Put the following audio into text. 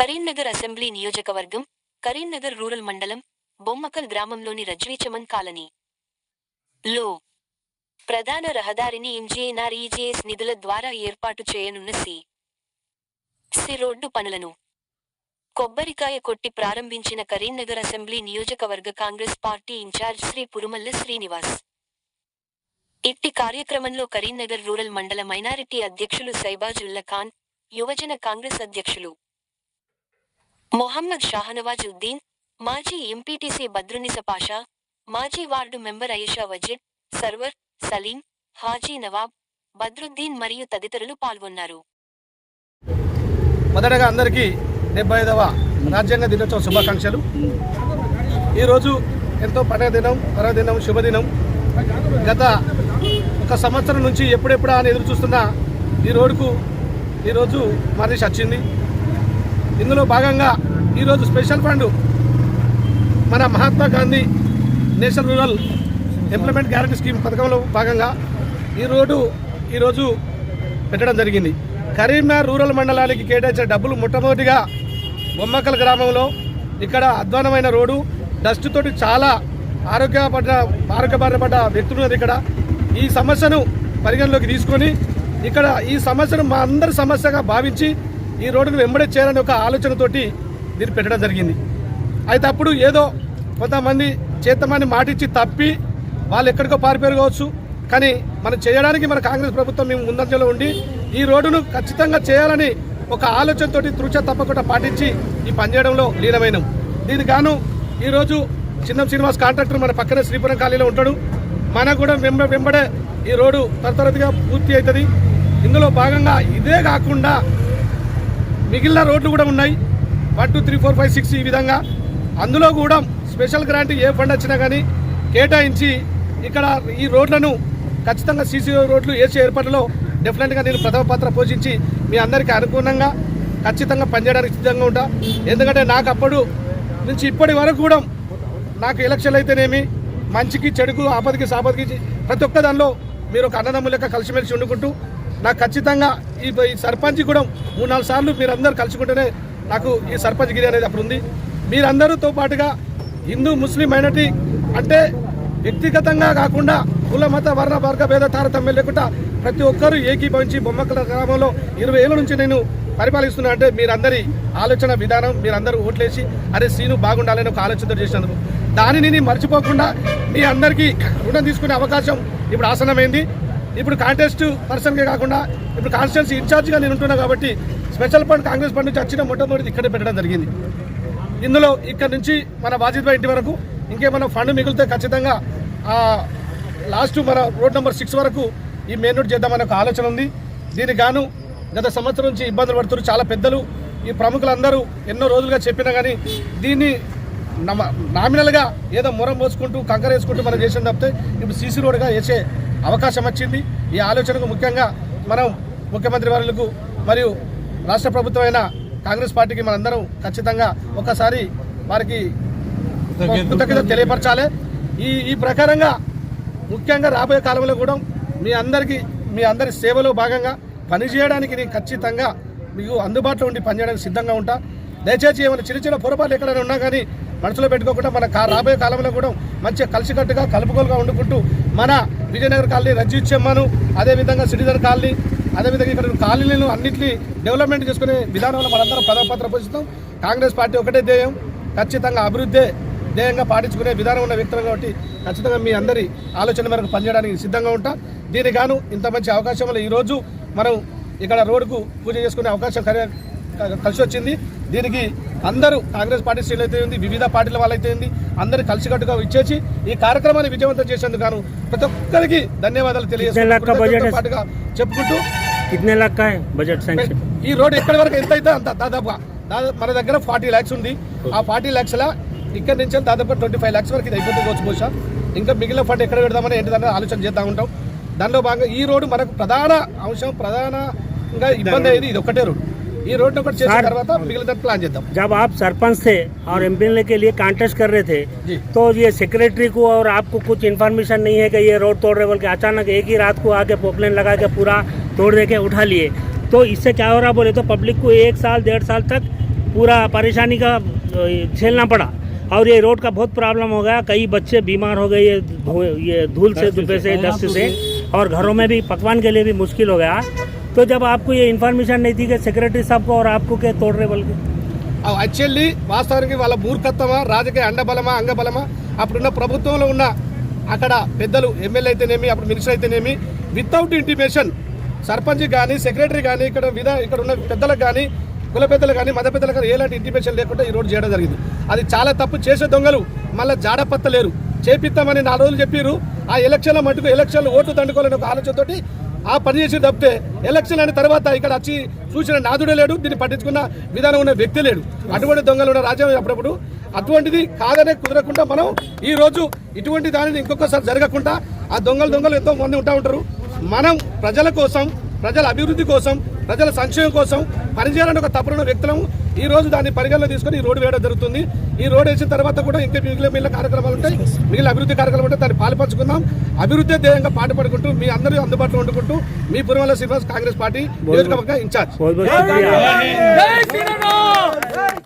Karimnagar assembly నియోజకవర్గం Karimnagar rural మండలం బొమ్మకల్ గ్రామంలోని రజ్వీచమన్ కాలనీ. లో ప్రధాన రహదారిని ఎంజీఎన్ఆర్ఈజీఎస్ నిధుల ద్వారా ఏర్పాటు చేయనున్న సి. సి రోడ్డు పనులను. కొబ్బరికాయ కొట్టి ప్రారంభించిన కరీంనగర్ అసెంబ్లీ నియోజకవర్గ కాంగ్రెస్ పార్టీ ఇన్ఛార్జ్ శ్రీ పురుమల్ల శ్రీనివాస్. ఇట్టి కార్యక్రమంలో కరీంనగర్ రూరల్ మండల మైనారిటీ అధ్యక్షులు సైబాజుల్లా ఖాన్ యువజన కాంగ్రెస్ అధ్యక్షులు మొహమ్మద్ షాహనవాజ్ ఉద్దీన్ మాజీ ఎంపీటీసీ బద్రునిస పాషా మాజీ వార్డు మెంబర్ అయేషా వజిడ్ సర్వర్ సలీం హాజీ నవాబ్ బద్రుద్దీన్ మరియు తదితరులు పాల్గొన్నారు. మొదటగా అందరికీ డెబ్బై ఐదవ రాజ్యాంగ దినోత్సవ శుభాకాంక్షలు. ఈరోజు ఎంతో పండగ దినం పర్వదినం శుభదినం. గత ఒక సంవత్సరం నుంచి ఎప్పుడెప్పుడు అని ఎదురు చూస్తున్న ఈ రోడ్డుకు ఈరోజు మనిషి వచ్చింది. ఇందులో భాగంగా ఈరోజు స్పెషల్ ఫండ్ మన Mahatma Gandhi national rural employment guarantee scheme పథకంలో భాగంగా ఈ రోడ్డు ఈరోజు పెట్టడం జరిగింది. కరీంనగర్ రూరల్ మండలానికి కేటాయించిన డబ్బులు మొట్టమొదటిగా బొమ్మకల్ గ్రామంలో ఇక్కడ అధ్వానమైన రోడ్డు డస్ట్ తోటి చాలా ఆరోగ్యపడ్డ ఆరోగ్యపరపడ్డ వ్యక్తులు ఇక్కడ. ఈ సమస్యను పరిగణలోకి తీసుకొని ఇక్కడ ఈ సమస్యను మా అందరి సమస్యగా భావించి ఈ రోడ్డును వెంబడే చేయాలని ఒక ఆలోచనతోటి దీన్ని పెట్టడం జరిగింది. అయితే అప్పుడు ఏదో కొంతమంది చేతమని మాటిచ్చి తప్పి వాళ్ళు ఎక్కడికో పారిపోయారు కావచ్చు. కానీ మనం చేయడానికి మన కాంగ్రెస్ ప్రభుత్వం మేము ముందంజలో ఉండి ఈ రోడ్డును ఖచ్చితంగా చేయాలని ఒక ఆలోచనతోటి తృచ తప్పకుండా పాటించి ఈ పనిచేయడంలో లీనమైనం. దీనికి గాను ఈరోజు చిన్న శ్రీనివాస్ కాంట్రాక్టర్ మన పక్కనే శ్రీపురం ఖాళీలో ఉంటాడు. మనకు కూడా వెంబ వెంబడే ఈ రోడ్డు తరతరతిగా పూర్తి అవుతుంది. ఇందులో భాగంగా ఇదే కాకుండా మిగిలిన రోడ్లు కూడా ఉన్నాయి. One two three four five six ఈ విధంగా. అందులో కూడా స్పెషల్ గ్రాంట్ ఏ ఫండ్ వచ్చినా కానీ కేటాయించి ఇక్కడ ఈ రోడ్లను ఖచ్చితంగా సీసీ రోడ్లు వేసే ఏర్పాటులో డెఫినెట్గా నేను ప్రథమ పాత్ర పోషించి మీ అందరికీ అనుగుణంగా ఖచ్చితంగా పనిచేయడానికి సిద్ధంగా ఉంటా. ఎందుకంటే నాకు అప్పుడు నుంచి ఇప్పటి వరకు కూడా నాకు ఎలక్షన్లు అయితేనేమి మంచికి చెడుకు ఆపదకి సాపదకి ప్రతి ఒక్క దానిలో మీరు ఒక అన్నదమ్ముల కలిసిమెలిసి వండుకుంటూ నాకు ఖచ్చితంగా ఈ సర్పంచ్ కూడా మూడు నాలుగు సార్లు మీరందరూ కలుసుకుంటేనే నాకు ఈ సర్పంచ్ గిరి అనేది అప్పుడు ఉంది. మీరందరితో పాటుగా హిందూ ముస్లిం మైనార్టీ అంటే వ్యక్తిగతంగా కాకుండా కుల మత వర్ణ వర్గ భేద తారతమ్యం లేకుండా ప్రతి ఒక్కరూ ఏకీభవించి బొమ్మకల గ్రామంలో ఇరవై ఏళ్ళ నుంచి నేను పరిపాలిస్తున్నా అంటే మీరందరి ఆలోచన విధానం మీరందరూ ఓట్లేసి అరే సీను బాగుండాలని ఒక ఆలోచనతో చేసినందుకు. దానిని మర్చిపోకుండా మీ అందరికీ రుణం తీసుకునే అవకాశం ఇప్పుడు ఆసనమైంది ఇప్పుడు కాంటెస్ట్ పర్సన్గా కాకుండా ఇప్పుడు కాన్స్టిట్యున్సీ ఇన్ఛార్జ్గా నేను ఉంటున్నా కాబట్టి స్పెషల్ ఫండ్ కాంగ్రెస్ ఫండ్ నుంచి వచ్చిన మొట్టమొదటి ఇక్కడే పెట్టడం జరిగింది. ఇందులో ఇక్కడ నుంచి మన వాజిద్ భాయ్ ఇంటి వరకు ఇంకేమైనా ఫండ్ మిగిలితే ఖచ్చితంగా లాస్ట్ మన రోడ్ నెంబర్ సిక్స్ వరకు ఈ మెయిన్ రోడ్ చేద్దామనే ఒక ఆలోచన ఉంది. దీనికి గాను గత సంవత్సరం నుంచి ఇబ్బందులు పడుతున్నారు చాలా పెద్దలు. ఈ ప్రముఖులందరూ ఎన్నో రోజులుగా చెప్పినా కానీ దీన్ని నామినల్గా ఏదో మొరం పోసుకుంటూ కంకర వేసుకుంటూ మనం చేసిన తప్పితే ఇప్పుడు సీసీ రోడ్గా వేసే అవకాశం వచ్చింది. ఈ ఆలోచనకు ముఖ్యంగా మనం ముఖ్యమంత్రి వర్యులకు మరియు రాష్ట్ర ప్రభుత్వం అయిన కాంగ్రెస్ పార్టీకి మనందరం ఖచ్చితంగా ఒకసారి వారికి కృతజ్ఞత తెలియపరచాలి. ఈ ఈ ప్రకారంగా ముఖ్యంగా రాబోయే కాలంలో కూడా మీ అందరికీ మీ అందరి సేవలో భాగంగా పనిచేయడానికి నేను ఖచ్చితంగా మీకు అందుబాటులో ఉండి పనిచేయడానికి సిద్ధంగా ఉంటా. దయచేసి ఏమైనా చిన్న చిన్న పొరపాట్లు ఎక్కడైనా ఉన్నా కానీ మనసులో పెట్టుకోకుండా మన కా రాబోయే కాలంలో కూడా మంచిగా కలిసికట్టుగా కలుపుకోలుగా వండుకుంటూ మన విజయనగర్ కాలనీ రజిత్ చెమ్మను అదేవిధంగా సిటిజన్ కాలనీ అదేవిధంగా ఇక్కడ కాలనీలను అన్నింటినీ డెవలప్మెంట్ చేసుకునే విధానంలో మనందరం పదపాత్ర పాత్ర పోషిస్తాం కాంగ్రెస్ పార్టీ ఒకటే ధ్యేయం ఖచ్చితంగా అభివృద్ధి ధ్యేయంగా పాటించుకునే విధానం ఉన్న వ్యక్తులు కాబట్టి ఖచ్చితంగా మీ అందరి ఆలోచన మేరకు పనిచేయడానికి సిద్ధంగా ఉంటా. దీనికి గాను ఇంత మంచి అవకాశం వల్ల ఈరోజు మనం ఇక్కడ రోడ్డుకు పూజ చేసుకునే అవకాశం కలి- కలిసి వచ్చింది దీనికి అందరూ కాంగ్రెస్ పార్టీ శ్రేణులు అయితే ఉంది వివిధ పార్టీల వాళ్ళైతే ఉంది అందరూ కలిసికట్టుగా ఇచ్చేసి ఈ కార్యక్రమాన్ని విజయవంతం చేసేందుకు గాను ప్రతి ఒక్కరికి ధన్యవాదాలు తెలియజేస్తున్నా చెప్పుకుంటూ ఈ రోడ్ ఎక్కడి వరకు ఎంత అయితే అంత దాదాపుగా. మన దగ్గర ఫార్టీ ల్యాక్స్ ఉంది. ఆ ఫార్టీ ల్యాక్స్ల ఇక్కడ నుంచి దాదాపు ట్వంటీ ఫైవ్ ల్యాక్స్ వరకు ఇది అయిపోతుంది బహుశా. ఇంకా మిగిలిన ఫండ్ ఎక్కడ పెడదామని ఏంటంటే ఆలోచన చేస్తూ ఉంటాం. దానిలో భాగంగా ఈ రోడ్డు మనకు ప్రధాన అంశం ప్రధానంగా ఇబ్బంది అయ్యేది ఇది ఒక్కటే రోడ్డు. ये रोड नंबर करवाता प्लान देता जब आप सरपंच थे और एम के लिए कॉन्टेस्ट कर रहे थे तो ये सेक्रेटरी को और आपको कुछ इन्फॉर्मेशन नहीं है कि ये रोड तोड़ रहे बोल के अचानक एक ही रात को आके पोपलेन लगा के पूरा तोड़ दे के उठा लिए। तो इससे क्या हो रहा बोले तो पब्लिक को एक साल डेढ़ साल तक पूरा परेशानी का झेलना पड़ा। और ये रोड का बहुत प्रॉब्लम हो गया। कई बच्चे बीमार हो गए ये ये धूल से धुपे से दस्त से। और घरों में भी पकवान के लिए भी मुश्किल हो गया। तो जब आपको ये इन्फॉर्मेशन नहीं थी कि सेक्रेटरी साहब को और आपको क्या तोड़ रहे बोल के యాక్చువల్లీ వాస్తవానికి వాళ్ళ మూర్ఖత్వమా రాజకీయ అండబలమా అంగబలమా అప్పుడున్న ప్రభుత్వంలో ఉన్న అక్కడ పెద్దలు ఎమ్మెల్యే అయితేనేమి అప్పుడు మినిస్టర్ అయితేనేమి వితౌట్ ఇంటిమేషన్ సర్పంచ్ కానీ సెక్రటరీ కానీ ఇక్కడ విధా ఇక్కడ ఉన్న పెద్దలకు కానీ కుల పెద్దలు కానీ మత పెద్దలు కానీ ఎలాంటి ఇంటిమేషన్ లేకుండా ఈ రోడ్ చేయడం జరిగింది అది చాలా తప్పు చేసే దొంగలు మళ్ళీ జాడపత్తలేరు చేపిస్తామని నాలుగు రోజులు చెప్పారు ఆ ఎలక్షన్ల మటుకు ఎలక్షన్లు ఓట్లు దండుకోవాలని ఒక ఆలోచనతోటి ఆ పని చేసి తప్పితే ఎలక్షన్ అయిన తర్వాత ఇక్కడ వచ్చి చూసిన నాదుడే లేడు దీన్ని పట్టించుకున్న విధానం ఉన్న వ్యక్తి లేడు. అటువంటి దొంగలు ఉన్న రాజ్యం అప్పుడప్పుడు అటువంటిది కాదనే కుదరకుండా మనం ఈ రోజు ఇటువంటి దానిని ఇంకొకసారి జరగకుండా ఆ దొంగలు దొంగలు ఎంతో మంది ఉంటా ఉంటారు. మనం ప్రజల కోసం ప్రజల అభివృద్ధి కోసం ప్రజల సంక్షేమం కోసం పనిచేయాలని ఒక తప్పుడున్న వ్యక్తులం ఈ రోజు దాన్ని పరిగణలో తీసుకొని ఈ రోడ్డు వేయడం జరుగుతుంది. ఈ రోడ్డు వేసిన తర్వాత కూడా ఇంకా మిగిలిన మిగిలిన కార్యక్రమాలు ఉంటాయి. మిగిలిన అభివృద్ధి కార్యక్రమాలు ఉంటాయి. దాన్ని పాల్పంచుకుందాం. అభివృద్ధి ధ్యేయంగా పాటుపడుకుంటూ మీ అందరూ అందుబాటులో ఉండుకుంటూ మీ పురమల శ్రీనివాస్ కాంగ్రెస్ పార్టీ నియోజకవర్గ ఇన్ఛార్జ్.